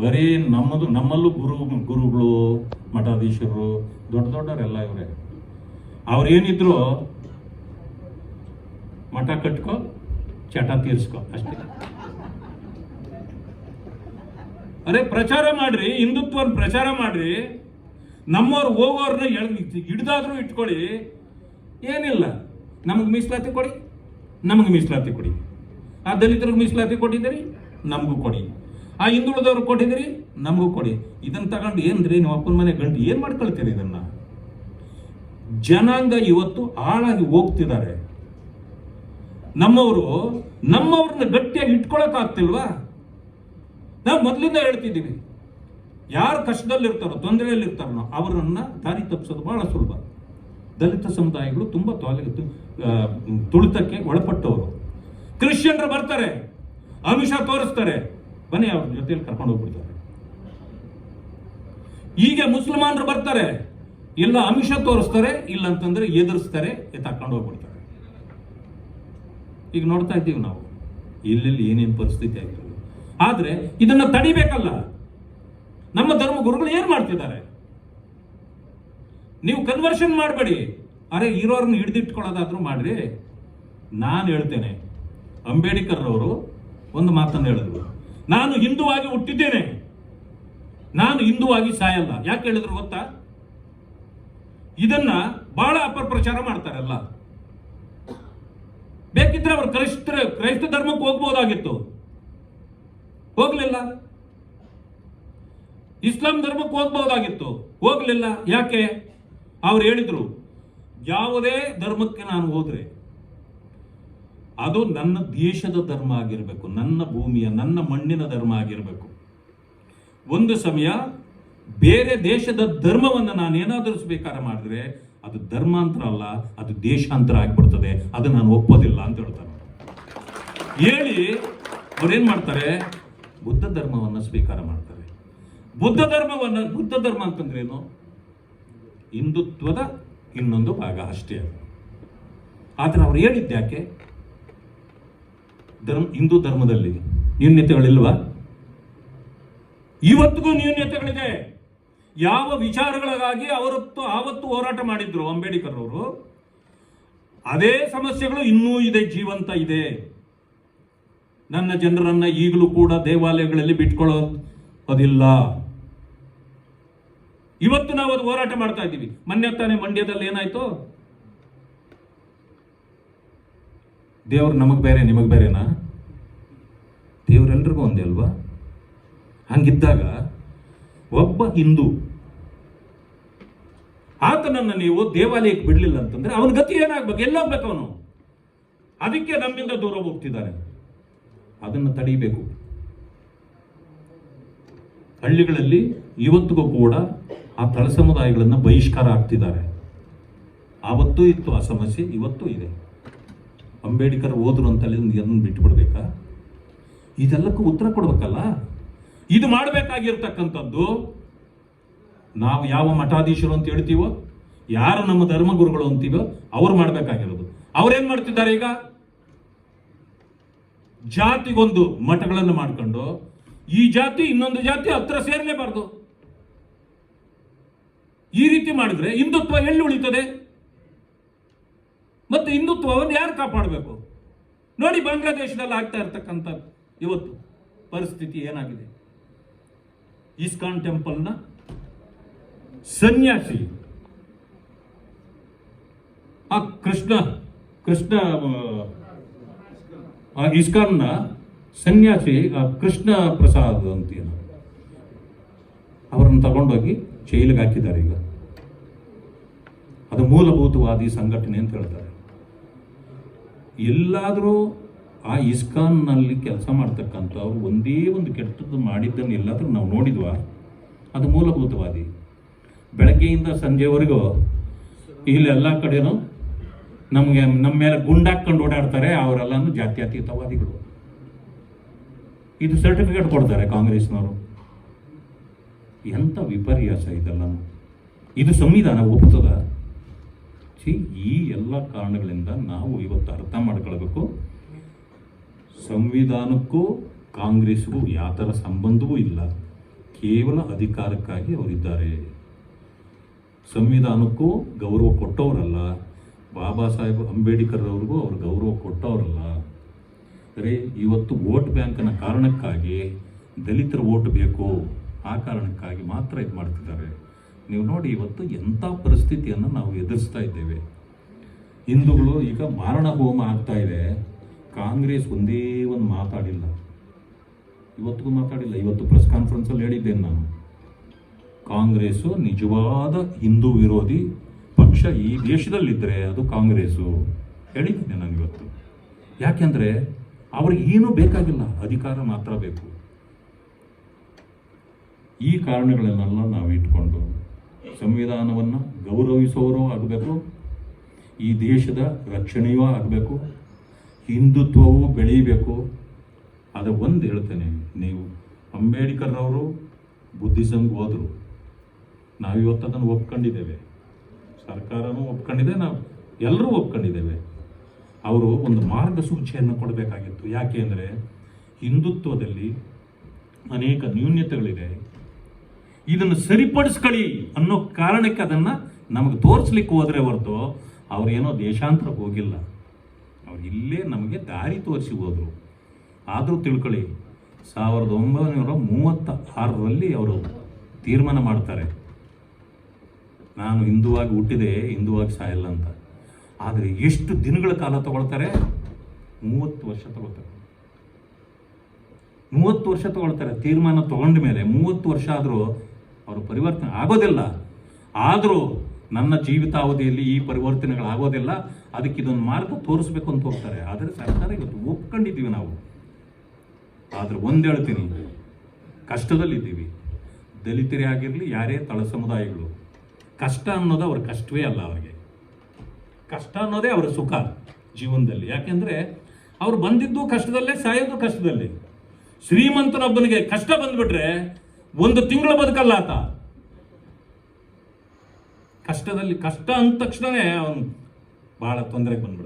ಬರೀ ನಮ್ಮದು, ನಮ್ಮಲ್ಲೂ ಗುರು, ಗುರುಗಳು, ಮಠಾಧೀಶರು, ದೊಡ್ಡ ದೊಡ್ಡವರೆಲ್ಲ ಇವರೇ. ಅವ್ರೇನಿದ್ರು ಮಠ ಕಟ್ಕೋ, ಚಟ ತೀರ್ಸ್ಕೊ, ಅಷ್ಟೇ. ಅರೆ, ಪ್ರಚಾರ ಮಾಡ್ರಿ ಹಿಂದುತ್ವ ಪ್ರಚಾರ ಮಾಡ್ರಿ. ನಮ್ಮವ್ರು ಹೋಗೋರ್ನ ಹಿಡ್ದಾದ್ರೂ ಇಟ್ಕೊಳ್ಳಿ. ಏನಿಲ್ಲ, ನಮಗೆ ಮೀಸಲಾತಿ ಕೊಡಿ, ನಮಗೆ ಮೀಸಲಾತಿ ಕೊಡಿ. ಆ ದಲಿತರಿಗೆ ಮೀಸಲಾತಿ ಕೊಟ್ಟಿದ್ದೀರಿ, ನಮಗೂ ಕೊಡಿ. ಆ ಹಿಂದುಳಿದವ್ರು ಕೊಟ್ಟಿದ್ದೀರಿ? ನಮಗೂ ಕೊಡಿ. ಇದನ್ನ ತಗೊಂಡು ಏನ್ರಿ? ನೀವು ಅಪ್ಪನ ಮನೆ ಗಂಡು ಏನು ಮಾಡ್ಕೊಳ್ತೀರಿ ಇದನ್ನ? ಜನಾಂಗ ಇವತ್ತು ಹಾಳಾಗಿ ಹೋಗ್ತಿದ್ದಾರೆ. ನಮ್ಮವರು, ನಮ್ಮವ್ರನ್ನ ಗಟ್ಟಿಯಾಗಿ ಇಟ್ಕೊಳಕ್ ಆಗ್ತಿಲ್ವಾ? ನಾವು ಮೊದಲಿಂದ ಹೇಳ್ತಿದ್ದೀವಿ ಯಾರು ಕಷ್ಟದಲ್ಲಿರ್ತಾರೋ, ತೊಂದರೆಯಲ್ಲಿರ್ತಾರೋ, ಅವರನ್ನ ದಾರಿ ತಪ್ಪಿಸೋದು ಬಹಳ ಸುಲಭ. ದಲಿತ ಸಮುದಾಯಗಳು ತುಂಬ ತೊಲೆ ತುಳಿತಕ್ಕೆ ಒಳಪಟ್ಟವರು. ಕ್ರಿಶ್ಚಿಯನ್ರು ಬರ್ತಾರೆ. ಅಮಿಷ ತೋರಿಸ್ತಾರೆ. ಬನ್ನಿ ಅವ್ರ ಜೊತೆಯಲ್ಲಿ ಕರ್ಕೊಂಡು ಹೋಗ್ಬಿಡ್ತಾರೆ. ಈಗ ಮುಸಲ್ಮಾನರು ಬರ್ತಾರೆ, ಇಲ್ಲ ಅಂಶ ತೋರಿಸ್ತಾರೆ ಇಲ್ಲ ಅಂತಂದ್ರೆ ಎದುರಿಸ್ತಾರೆ ಎತ್ತಾಕೊಂಡು ಹೋಗ್ಬಿಡ್ತಾರೆ. ಈಗ ನೋಡ್ತಾ ಇದ್ದೀವಿ ನಾವು ಎಲ್ಲೆಲ್ಲಿ ಏನೇನು ಪರಿಸ್ಥಿತಿ ಆಯ್ತು. ಆದ್ರೆ ಇದನ್ನ ತಡಿಬೇಕಲ್ಲ. ನಮ್ಮ ಧರ್ಮ ಗುರುಗಳು ಏನ್ ಮಾಡ್ತಿದ್ದಾರೆ? ನೀವು ಕನ್ವರ್ಷನ್ ಮಾಡಬೇಡಿ. ಅರೆ ಇರೋರನ್ನ ಹಿಡಿದಿಟ್ಕೊಳ್ಳೋದಾದ್ರೂ ಮಾಡ್ರಿ. ನಾನು ಹೇಳ್ತೇನೆ ಅಂಬೇಡ್ಕರ್ ಅವರು ಒಂದು ಮಾತನ್ನು ಹೇಳಿದ್ರು. ನಾನು ಹಿಂದುವಾಗಿ ಹುಟ್ಟಿದ್ದೇನೆ. ನಾನು ಹಿಂದುವಾಗಿ ಸಾಯಲ್ಲ. ಯಾಕೆ ಹೇಳಿದ್ರು ಗೊತ್ತಾ? ಇದನ್ನ ಬಹಳ ಅಪಪ್ರಚಾರ ಮಾಡ್ತಾರಲ್ಲ ಬೇಕಿದ್ರೆ ಅವರು ಕ್ರೈಸ್ತ ಕ್ರೈಸ್ತ ಧರ್ಮಕ್ಕೆ ಹೋಗ್ಬೋದಾಗಿತ್ತು. ಹೋಗ್ಲಿಲ್ಲ. ಇಸ್ಲಾಂ ಧರ್ಮಕ್ಕೆ ಹೋಗ್ಬೋದಾಗಿತ್ತು. ಹೋಗ್ಲಿಲ್ಲ. ಯಾಕೆ? ಅವ್ರು ಹೇಳಿದ್ರು, ಯಾವುದೇ ಧರ್ಮಕ್ಕೆ ನಾನು ಹೋದ್ರೆ ಅದು ನನ್ನ ದೇಶದ ಧರ್ಮ ಆಗಿರಬೇಕು, ನನ್ನ ಭೂಮಿಯ, ನನ್ನ ಮಣ್ಣಿನ ಧರ್ಮ ಆಗಿರಬೇಕು. ಒಂದು ಸಮಯ ಬೇರೆ ದೇಶದ ಧರ್ಮವನ್ನು ನಾನು ಏನಾದರೂ ಸ್ವೀಕಾರ ಮಾಡಿದ್ರೆ ಅದು ಧರ್ಮಾಂತರ ಅಲ್ಲ, ಅದು ದೇಶಾಂತರ ಆಗಿಬಿಡ್ತದೆ, ಅದು ನಾನು ಒಪ್ಪೋದಿಲ್ಲ ಅಂತ ಹೇಳ್ತಾನೆ ಹೇಳಿ ಅವ್ರೇನ್ ಮಾಡ್ತಾರೆ? ಬುದ್ಧ ಧರ್ಮವನ್ನು ಸ್ವೀಕಾರ ಮಾಡ್ತಾರೆ. ಬುದ್ಧ ಧರ್ಮವನ್ನು, ಬುದ್ಧ ಧರ್ಮ ಅಂತಂದ್ರೆ ಏನು? ಹಿಂದುತ್ವದ ಇನ್ನೊಂದು ಭಾಗ ಅಷ್ಟೇ ಆದರೆ ಅವ್ರು ಹೇಳಿದ್ಯಾಕೆ ಧರ್ಮ, ಹಿಂದೂ ಧರ್ಮದಲ್ಲಿ ನ್ಯೂನ್ಯತೆಗಳಿಲ್ವಾ ಇವತ್ತಿಗೂ ನ್ಯೂನ್ಯತೆಗಳಿದೆ ಯಾವ ವಿಚಾರಗಳಿಗಾಗಿ ಅವರತ್ತು ಆವತ್ತು ಹೋರಾಟ ಮಾಡಿದ್ರು ಅಂಬೇಡ್ಕರ್ ಅವರು? ಅದೇ ಸಮಸ್ಯೆಗಳು ಇನ್ನೂ ಇದೆ, ಜೀವಂತ ಇದೆ. ನನ್ನ ಜನರನ್ನ ಈಗಲೂ ಕೂಡ ದೇವಾಲಯಗಳಲ್ಲಿ ಬಿಟ್ಕೊಳ್ಳೋದಿಲ್ಲ. ಇವತ್ತು ನಾವು ಅದು ಹೋರಾಟ ಮಾಡ್ತಾ ಇದ್ದೀವಿ. ಮೊನ್ನೆ ತಾನೇ ಮಂಡ್ಯದಲ್ಲಿ ಏನಾಯ್ತು? ದೇವ್ರು ನಮಗೆ ಬೇರೆ, ನಿಮಗೆ ಬೇರೆನಾ? ದೇವ್ರೆಲ್ರಿಗೂ ಒಂದೇ ಅಲ್ವಾ? ಹಂಗಿದ್ದಾಗ ಒಬ್ಬ ಹಿಂದೂ, ಆತನನ್ನು ನೀವು ದೇವಾಲಯಕ್ಕೆ ಬಿಡಲಿಲ್ಲ ಅಂತಂದ್ರೆ ಅವನ ಗತಿ ಏನಾಗಬೇಕು? ಎಲ್ಲೋಗ್ಬೇಕು ಅವನು? ಅದಕ್ಕೆ ನಮ್ಮಿಂದ ದೂರ ಹೋಗ್ತಿದ್ದಾನೆ ಅದನ್ನು ತಡೀಬೇಕು. ಹಳ್ಳಿಗಳಲ್ಲಿ ಇವತ್ತಿಗೂ ಕೂಡ ಆ ತಳ ಸಮುದಾಯಗಳನ್ನು ಬಹಿಷ್ಕಾರ ಆಗ್ತಿದ್ದಾರೆ. ಆವತ್ತೂ ಇತ್ತು ಆ ಸಮಸ್ಯೆ, ಇವತ್ತೂ ಇದೆ. ಅಂಬೇಡ್ಕರ್ ಓದ್ರು ಅಂತ ಅದನ್ನು ಬಿಟ್ಟುಬಿಡ್ಬೇಕಾ ಇದೆಲ್ಲಕ್ಕೂ ಉತ್ತರ ಕೊಡ್ಬೇಕಲ್ಲ? ಇದು ಮಾಡಬೇಕಾಗಿರ್ತಕ್ಕಂಥದ್ದು ನಾವು ಯಾವ ಮಠಾಧೀಶರು ಅಂತ ಹೇಳ್ತೀವೋ, ಯಾರು ನಮ್ಮ ಧರ್ಮಗುರುಗಳು ಅಂತೀವೋ, ಅವ್ರು ಮಾಡಬೇಕಾಗಿರೋದು. ಅವ್ರೇನ್ ಮಾಡ್ತಿದ್ದಾರೆ ಈಗ? ಜಾತಿಗೊಂದು ಮಠಗಳನ್ನು ಮಾಡ್ಕೊಂಡು, ಈ ಜಾತಿ ಇನ್ನೊಂದು ಜಾತಿ ಹತ್ರ ಸೇರಲೇಬಾರ್ದು. ಈ ರೀತಿ ಮಾಡಿದ್ರೆ ಹಿಂದುತ್ವ ಎಲ್ಲಿ ಉಳಿತದೆ? ಹಿಂದುತ್ವವನ್ನು ಯಾರು ಕಾಪಾಡಬೇಕು? ನೋಡಿ ಬಾಂಗ್ಲಾದೇಶದಲ್ಲಿ ಆಗ್ತಾ ಇರ್ತಕ್ಕಂಥ ಇವತ್ತು ಪರಿಸ್ಥಿತಿ ಏನಾಗಿದೆ? ಇಸ್ಕಾನ್ ಟೆಂಪಲ್ನ ಸನ್ಯಾಸಿ ಆ ಕೃಷ್ಣ ಕೃಷ್ಣ, ಆ ಇಸ್ಕಾನ್ನ ಸನ್ಯಾಸಿ ಆ ಕೃಷ್ಣ ಪ್ರಸಾದ್ ಅಂತೇನು. ಅವರನ್ನು ತಗೊಂಡೋಗಿ ಜೈಲಿಗೆ ಹಾಕಿದ್ದಾರೆ ಈಗ. ಅದು ಮೂಲಭೂತವಾದಿ ಸಂಘಟನೆ ಅಂತ ಹೇಳ್ತಾರೆ. ಎಲ್ಲಾದರೂ ಆ ಇಸ್ಕಾನ್ನಲ್ಲಿ ಕೆಲಸ ಮಾಡ್ತಕ್ಕಂಥವ್ರು ಒಂದೇ ಒಂದು ಕೆಟ್ಟದ್ದು ಮಾಡಿದ್ದನ್ನು ಎಲ್ಲಾದರೂ ನಾವು ನೋಡಿದ್ವಾ? ಅದು ಮೂಲಭೂತವಾದಿ. ಬೆಳಗ್ಗೆಯಿಂದ ಸಂಜೆವರೆಗೂ ಇಲ್ಲಿ ಎಲ್ಲ ಕಡೆನೂ ನಮಗೆ ನಮ್ಮ ಮೇಲೆ ಗುಂಡಾಕ್ಕೊಂಡು ಓಡಾಡ್ತಾರೆ ಅವರೆಲ್ಲನೂ ಜಾತ್ಯತೀತವಾದಿಗಳು. ಇದು ಸರ್ಟಿಫಿಕೇಟ್ ಕೊಡ್ತಾರೆ ಕಾಂಗ್ರೆಸ್ನವರು. ಎಂಥ ವಿಪರ್ಯಾಸ ಇದೆಲ್ಲ ಇದು ಸಂವಿಧಾನ ಒಪ್ಪುತ್ತದ? ಈ ಎಲ್ಲ ಕಾರಣಗಳಿಂದ ನಾವು ಇವತ್ತು ಅರ್ಥ ಮಾಡ್ಕೊಳ್ಬೇಕು. ಸಂವಿಧಾನಕ್ಕೂ ಕಾಂಗ್ರೆಸ್ಗೂ ಯಾವ ಸಂಬಂಧವೂ ಇಲ್ಲ. ಕೇವಲ ಅಧಿಕಾರಕ್ಕಾಗಿ ಅವರಿದ್ದಾರೆ. ಸಂವಿಧಾನಕ್ಕೂ ಗೌರವ ಕೊಟ್ಟವರಲ್ಲ. ಬಾಬಾ ಸಾಹೇಬ್ ಅಂಬೇಡ್ಕರ್ ಅವ್ರಿಗೂ ಅವ್ರು ಗೌರವ ಕೊಟ್ಟವರಲ್ಲ. ಅರೆ, ಇವತ್ತು ವೋಟ್ ಬ್ಯಾಂಕನ ಕಾರಣಕ್ಕಾಗಿ ದಲಿತರ ವೋಟ್ ಬೇಕು. ಆ ಕಾರಣಕ್ಕಾಗಿ ಮಾತ್ರ ಇದು ಮಾಡ್ತಿದ್ದಾರೆ. ನೀವು ನೋಡಿ ಇವತ್ತು ಎಂಥ ಪರಿಸ್ಥಿತಿಯನ್ನು ನಾವು ಎದುರಿಸ್ತಾ ಇದ್ದೇವೆ. ಹಿಂದೂಗಳು ಈಗ ಮಾರಣ ಹೋಮ ಆಗ್ತಾ ಇದೆ. ಕಾಂಗ್ರೆಸ್ ಒಂದೇ ಒಂದು ಮಾತಾಡಿಲ್ಲ. ಇವತ್ತಿಗೂ ಮಾತಾಡಿಲ್ಲ. ಇವತ್ತು ಪ್ರೆಸ್ ಕಾನ್ಫರೆನ್ಸಲ್ಲಿ ಹೇಳಿದ್ದೇನೆ ನಾನು. ಕಾಂಗ್ರೆಸ್ಸು ನಿಜವಾದ ಹಿಂದೂ ವಿರೋಧಿ ಪಕ್ಷ ಈ ದೇಶದಲ್ಲಿದ್ದರೆ ಅದು ಕಾಂಗ್ರೆಸ್ಸು. ಹೇಳಿದ್ದೇನೆ ನಾನು ಇವತ್ತು. ಯಾಕೆಂದರೆ ಅವ್ರಿಗೆ ಏನೂ ಬೇಕಾಗಿಲ್ಲ. ಅಧಿಕಾರ ಮಾತ್ರ ಬೇಕು. ಈ ಕಾರಣಗಳನ್ನೆಲ್ಲ ಇಟ್ಕೊಂಡು ಸಂವಿಧಾನವನ್ನು ಗೌರವಿಸೋರೂ ಆಗಬೇಕು, ಈ ದೇಶದ ರಕ್ಷಣೆಯೂ ಆಗಬೇಕು, ಹಿಂದುತ್ವವೂ ಬೆಳೀಬೇಕು. ಅದು ಒಂದು ಹೇಳ್ತೇನೆ, ನೀವು ಅಂಬೇಡ್ಕರ್ ಬುದ್ಧಿಸಂಗ್ ಹೋದರು. ನಾವಿವತ್ತು ಅದನ್ನು ಒಪ್ಕೊಂಡಿದ್ದೇವೆ. ಸರ್ಕಾರನೂ ಒಪ್ಕೊಂಡಿದೆ, ನಾವು ಎಲ್ಲರೂ ಒಪ್ಕೊಂಡಿದ್ದೇವೆ. ಅವರು ಒಂದು ಮಾರ್ಗಸೂಚಿಯನ್ನು ಕೊಡಬೇಕಾಗಿತ್ತು. ಯಾಕೆ ಅಂದರೆ, ಹಿಂದುತ್ವದಲ್ಲಿ ಅನೇಕ ನ್ಯೂನ್ಯತೆಗಳಿದೆ. ಇದನ್ನು ಸರಿಪಡಿಸ್ಕೊಳ್ಳಿ ಅನ್ನೋ ಕಾರಣಕ್ಕೆ ಅದನ್ನು ನಮಗೆ ತೋರಿಸ್ಲಿಕ್ಕೆ ಹೋದರೆ ಹೊರತು ಅವರೇನೋ ದೇಶಾಂತರ ಹೋಗಿಲ್ಲ. ಅವ್ರು ಇಲ್ಲೇ ನಮಗೆ ದಾರಿ ತೋರಿಸಿ ಹೋದರು. ಆದರೂ ತಿಳ್ಕೊಳ್ಳಿ, ಸಾವಿರದ ಒಂಬೈನೂರ ಮೂವತ್ತ ಆರರಲ್ಲಿ ಅವರು ತೀರ್ಮಾನ ಮಾಡ್ತಾರೆ. ನಾನು ಹಿಂದುವಾಗಿ ಹುಟ್ಟಿದೆ, ಹಿಂದುವಾಗಿ ಸಾಯಲ್ಲ ಅಂತ. ಆದರೆ ಎಷ್ಟು ದಿನಗಳ ಕಾಲ ತಗೊಳ್ತಾರೆ? ಮೂವತ್ತು ವರ್ಷ ತಗೊಳ್ತಾರೆ. ಮೂವತ್ತು ವರ್ಷ ತಗೊಳ್ತಾರೆ. ತೀರ್ಮಾನ ತಗೊಂಡ ಮೇಲೆ ಮೂವತ್ತು ವರ್ಷ ಆದರೂ ಅವರು ಪರಿವರ್ತನೆ ಆಗೋದಿಲ್ಲ. ಆದರೂ ನನ್ನ ಜೀವಿತಾವಧಿಯಲ್ಲಿ ಈ ಪರಿವರ್ತನೆಗಳಾಗೋದಿಲ್ಲ. ಅದಕ್ಕೆ ಇದೊಂದು ಮಾರ್ಗ ತೋರಿಸ್ಬೇಕು ಅಂತ ಹೋಗ್ತಾರೆ. ಆದರೆ ಸರ್ಕಾರ ಇವತ್ತು ಒಪ್ಕೊಂಡಿದ್ದೀವಿ ನಾವು. ಆದರೆ ಒಂದು ಹೇಳ್ತೀನಿ. ಕಷ್ಟದಲ್ಲಿದ್ದೀವಿ. ದಲಿತರೇ ಆಗಿರಲಿ, ಯಾರೇ ತಳ ಸಮುದಾಯಗಳು. ಕಷ್ಟ ಅನ್ನೋದು ಅವ್ರ ಕಷ್ಟವೇ ಅಲ್ಲ ಅವರಿಗೆ. ಕಷ್ಟ ಅನ್ನೋದೇ ಅವರ ಸುಖ ಜೀವನದಲ್ಲಿ. ಯಾಕೆಂದರೆ ಅವ್ರು ಬಂದಿದ್ದು ಕಷ್ಟದಲ್ಲೇ, ಸಾಯೋದು ಕಷ್ಟದಲ್ಲಿ. ಶ್ರೀಮಂತನೊಬ್ಬನಿಗೆ ಕಷ್ಟ ಬಂದ್ಬಿಟ್ರೆ ಒಂದು ತಿಂಗಳು ಬದುಕಲ್ಲ ಆತ. ಕಷ್ಟದಲ್ಲಿ ಕಷ್ಟ ಅಂದ ತಕ್ಷಣವೇ ಅವನು ಬಹಳ ತೊಂದರೆಗೆ ಬಂದ್ಬಿಡ್ತಾನೆ